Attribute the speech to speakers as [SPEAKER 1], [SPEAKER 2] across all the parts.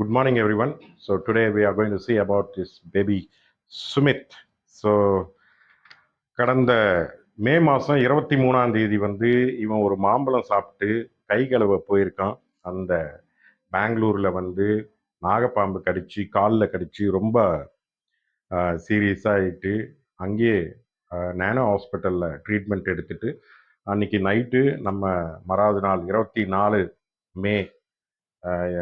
[SPEAKER 1] Good morning, everyone. So today we are going to see about this baby Sumit. So கடந்த மே மாதம் இருபத்தி மூணாம் தேதி வந்து இவன் ஒரு மாம்பழம் சாப்பிட்டு கை கழுவ போயிருக்கான் அந்த பெங்களூரில் வந்து நாகப்பாம்பு கடிச்சு காலில் கடிச்சு ரொம்ப சீரியஸாக ஆகிட்டு அங்கேயே நேனோ ஹாஸ்பிட்டலில் ட்ரீட்மெண்ட் எடுத்துட்டு அன்னைக்கு நைட்டு நம்ம மறாவது நாள் இருபத்தி நாலு மே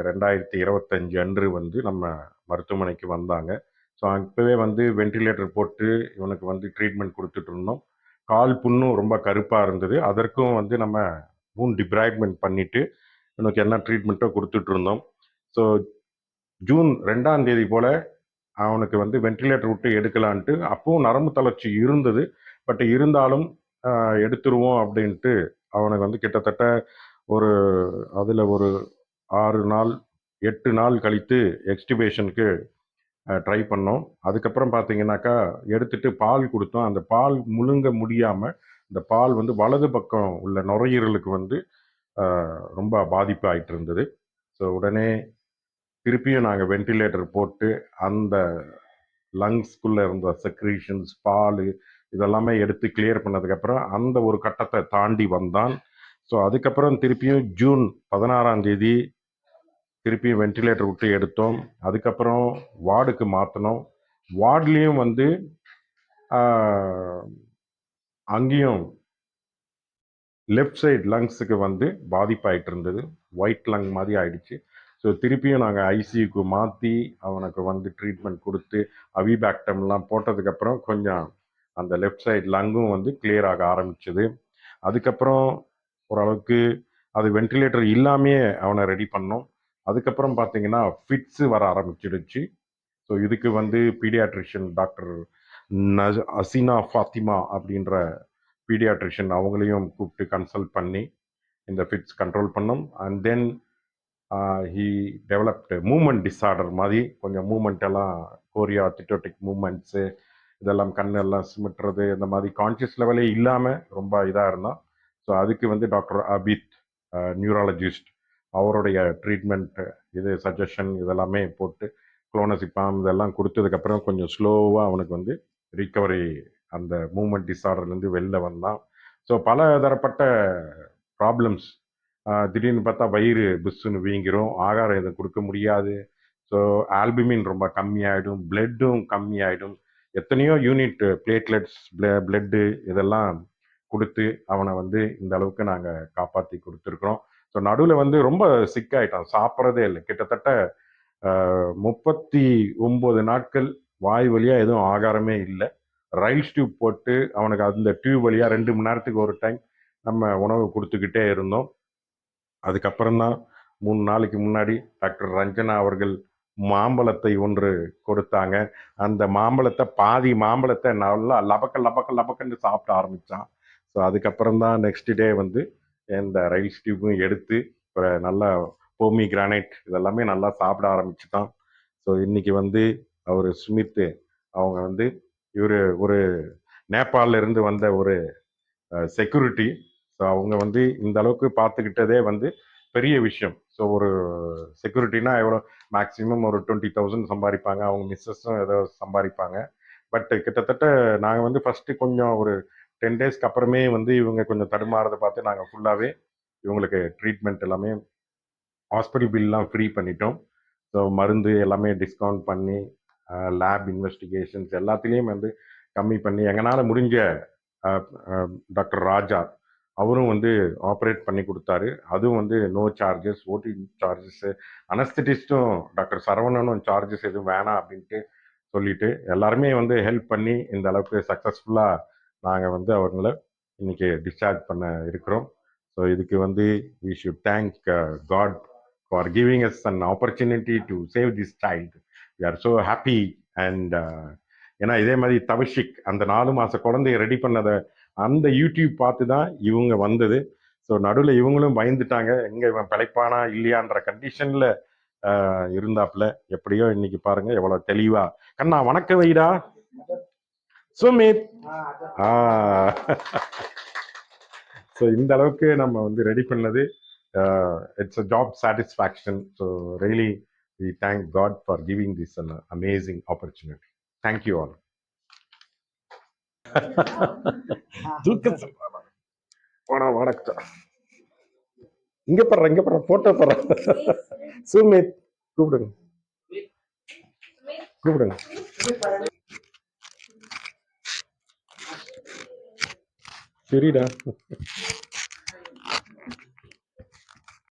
[SPEAKER 1] ரெண்டாயிரத்தி இருபத்தஞ்சு அன்று வந்து நம்ம மருத்துவமனைக்கு வந்தாங்க. ஸோ அப்போவே வந்து வென்டிலேட்டர் போட்டு இவனுக்கு வந்து ட்ரீட்மெண்ட் கொடுத்துட்டு இருந்தோம். கால் புண்ணும் ரொம்ப கருப்பாக இருந்தது. அதற்கும் வந்து நம்ம மூன் டிப்ராய்மெண்ட் பண்ணிவிட்டு இவனுக்கு என்ன ட்ரீட்மெண்ட்டோ கொடுத்துட்டு இருந்தோம். ஸோ ஜூன் ரெண்டாம் தேதி போல் அவனுக்கு வந்து வென்டிலேட்டர் விட்டு எடுக்கலான்ட்டு அப்பவும் நரம்பு தளர்ச்சி இருந்தது. பட் இருந்தாலும் எடுத்துருவோம் அப்படின்ட்டு அவனுக்கு வந்து கிட்டத்தட்ட ஒரு அதில் ஒரு ஆறு நாள் எட்டு நாள் கழித்து எக்ஸ்டிபேஷனுக்கு ட்ரை பண்ணோம். அதுக்கப்புறம் பார்த்தீங்கன்னாக்கா எடுத்துட்டு பால் கொடுத்தோம். அந்த பால் முழுங்க முடியாமல் இந்த பால் வந்து வலது பக்கம் உள்ள நுரையீரலுக்கு வந்து ரொம்ப பாதிப்பு ஆகிட்டு இருந்தது ஸோ உடனே திருப்பியும் நாங்கள் வென்டிலேட்டர் போட்டு அந்த லங்ஸ்குள்ளே இருந்த செக்ரீஷன்ஸ் பால் இதெல்லாமே எடுத்து கிளியர் பண்ணதுக்கப்புறம் அந்த ஒரு கட்டத்தை தாண்டி வந்தான். ஸோ அதுக்கப்புறம் திருப்பியும் ஜூன் பதினாறாம் தேதி திருப்பியும் வென்டிலேட்டர் விட்டு எடுத்தோம். அதுக்கப்புறம் வார்டுக்கு மாற்றினோம் வார்ட்லேயும் வந்து அங்கேயும் லெஃப்ட் சைடு லங்ஸுக்கு வந்து பாதிப்பாயிட்டு இருந்தது. ஒயிட் லங் மாதிரி ஆயிடுச்சு. ஸோ திருப்பியும் நாங்கள் ஐசியூக்கு மாற்றி அவனுக்கு வந்து ட்ரீட்மெண்ட் கொடுத்து அவிபேக்டம்லாம் போட்டதுக்கப்புறம் கொஞ்சம் அந்த லெஃப்ட் சைடு லங்கும் வந்து கிளியர் ஆக ஆரம்பிச்சது. அதுக்கப்புறம் ஓரளவுக்கு அது வென்டிலேட்டர் இல்லாமையே அவனை ரெடி பண்ணோம். அதுக்கப்புறம் பார்த்தீங்கன்னா ஃபிட்ஸு வர ஆரம்பிச்சிடுச்சு. ஸோ இதுக்கு வந்து பீடியாட்ரிஷியன் டாக்டர் நஸ் அசினா ஃபாத்திமா அப்படின்ற பீடியாட்ரிஷியன் அவங்களையும் கூப்பிட்டு கன்சல்ட் பண்ணி இந்த ஃபிட்ஸ் கண்ட்ரோல் பண்ணோம். And then he developed movement disorder மாதிரி கொஞ்சம் மூமெண்ட் எல்லாம் கோரியா திட்டோட்டிக் மூமெண்ட்ஸு இதெல்லாம் கண்ணெல்லாம் சிமிட்டுறது இந்த மாதிரி கான்ஷியஸ் லெவலே இல்லாமல் ரொம்ப இதாக இருந்தால் ஸோ அதுக்கு வந்து டாக்டர் அபித் நியூராலஜிஸ்ட் அவருடைய ட்ரீட்மெண்ட்டு இது சஜஷன் இதெல்லாமே போட்டு குளோனசிப்பாம் இதெல்லாம் கொடுத்ததுக்கப்புறம் கொஞ்சம் ஸ்லோவாக அவனுக்கு வந்து ரிகவரி அந்த மூமெண்ட் டிஸார்டர்லேருந்து வெளில வந்தான். ஸோ பல தரப்பட்ட ப்ராப்ளம்ஸ் திடீர்னு பார்த்தா வயிறு புஷ்ஷுன்னு வீங்கிரும் ஆகாரம் எதுவும் கொடுக்க முடியாது. ஸோ ஆல்புமின் ரொம்ப கம்மியாயிடும் பிளட்டும் கம்மியாயிடும். எத்தனையோ யூனிட் பிளேட்லெட்ஸ் பிளட்டு இதெல்லாம் கொடுத்து அவனை வந்து இந்த அளவுக்கு நாங்கள் காப்பாற்றி கொடுத்துருக்குறோம். ஸோ நடுவில் வந்து ரொம்ப சிக் ஆயிட்டான். சாப்பிட்றதே இல்லை. கிட்டத்தட்ட முப்பத்தி ஒம்பது நாட்கள் வாய் வழியாக எதுவும் ஆகாரமே இல்லை. ரைஸ் டியூப் போட்டு அவனுக்கு அந்த டியூப் வழியாக ரெண்டு மணி நேரத்துக்கு ஒரு டைம் நம்ம உணவு கொடுத்துக்கிட்டே இருந்தோம். அதுக்கப்புறம் தான் மூணு நாளைக்கு முன்னாடி டாக்டர் ரஞ்சனா அவர்கள் மாம்பழத்தை ஒன்று கொடுத்தாங்க. அந்த மாம்பழத்தை பாதி மாம்பழத்தை நல்லா லபக்க லபக்க லபக்கன்னு சாப்பிட ஆரம்பித்தான் ஸோ அதுக்கப்புறம் தான் நெக்ஸ்ட் டே வந்து இந்த ரைஸ் டியூப்பும் எடுத்து இப்போ நல்லா போமி கிரானைட் இதெல்லாமே நல்லா சாப்பிட ஆரம்பிச்சுட்டான். ஸோ இன்னைக்கு வந்து அவர் ஸ்மித்து அவங்க வந்து இவர் ஒரு நேபாளிலிருந்து வந்த ஒரு செக்யூரிட்டி ஸோ அவங்க வந்து இந்த அளவுக்கு பார்த்துக்கிட்டதே வந்து பெரிய விஷயம். ஸோ ஒரு செக்யூரிட்டினா எவ்வளோ மேக்ஸிமம் ஒரு டுவெண்ட்டி தௌசண்ட் சம்பாதிப்பாங்க. அவங்க மிஸ்ஸஸும் ஏதோ சம்பாதிப்பாங்க. பட் கிட்டத்தட்ட நாங்கள் வந்து ஃபஸ்ட்டு கொஞ்சம் ஒரு டென் டேஸ்க்கு அப்புறமே வந்து இவங்க கொஞ்சம் தடுமாறதை பார்த்து நாங்கள் ஃபுல்லாகவே இவங்களுக்கு ட்ரீட்மெண்ட் எல்லாமே ஹாஸ்பிட்டல் பில்லாம் ஃப்ரீ பண்ணிட்டோம். ஸோ மருந்து எல்லாமே டிஸ்கவுண்ட் பண்ணி லேப் இன்வெஸ்டிகேஷன்ஸ் எல்லாத்துலேயும் வந்து கம்மி பண்ணி எங்களால் முடிஞ்ச டாக்டர் ராஜா அவரும் வந்து ஆப்ரேட் பண்ணி கொடுத்தாரு. அதுவும் வந்து நோ சார்ஜஸ் ஓடி சார்ஜஸ்ஸு அனஸ்தட்டிஸ்ட்டும் டாக்டர் சரவணனும் சார்ஜஸ் எதுவும் வேணாம் அப்படின்ட்டு சொல்லிட்டு எல்லாருமே வந்து ஹெல்ப் பண்ணி இந்த அளவுக்கு சக்ஸஸ்ஃபுல்லாக நாங்கள் வந்து அவங்கள இன்னைக்கு டிஸ்சார்ஜ் பண்ண இருக்கிறோம். ஸோ இதுக்கு வந்து we should thank God for giving us an opportunity to save this child we are so happy and ஏன்னா இதே மாதிரி தவிஷிக் அந்த நாலு மாத குழந்தைய ரெடி பண்ணதை அந்த யூடியூப் பார்த்து தான் இவங்க வந்தது. ஸோ நடுவில் இவங்களும் பயந்துட்டாங்க. எங்கே இவன் பிழைப்பானா இல்லையான்ற கண்டிஷனில் uh, இருந்தாப்புல. எப்படியோ இன்னைக்கு பாருங்க எவ்வளோ தெளிவா. கண்ணா வணக்கம் வைடா. சுமித். ஸோ இந்த அளவுக்கு நம்ம வந்து ரெடி பண்ணது. It's a job satisfaction so really for giving this an amazing opportunity. Thank you all. தூக்க சொல்றானா? போடா வணக்கம் இங்க போடுற இங்க போடுற போட்டோ போடுற. சுமித். கூப்பிடுங்க. கூப்பிடுங்க. Tirirá.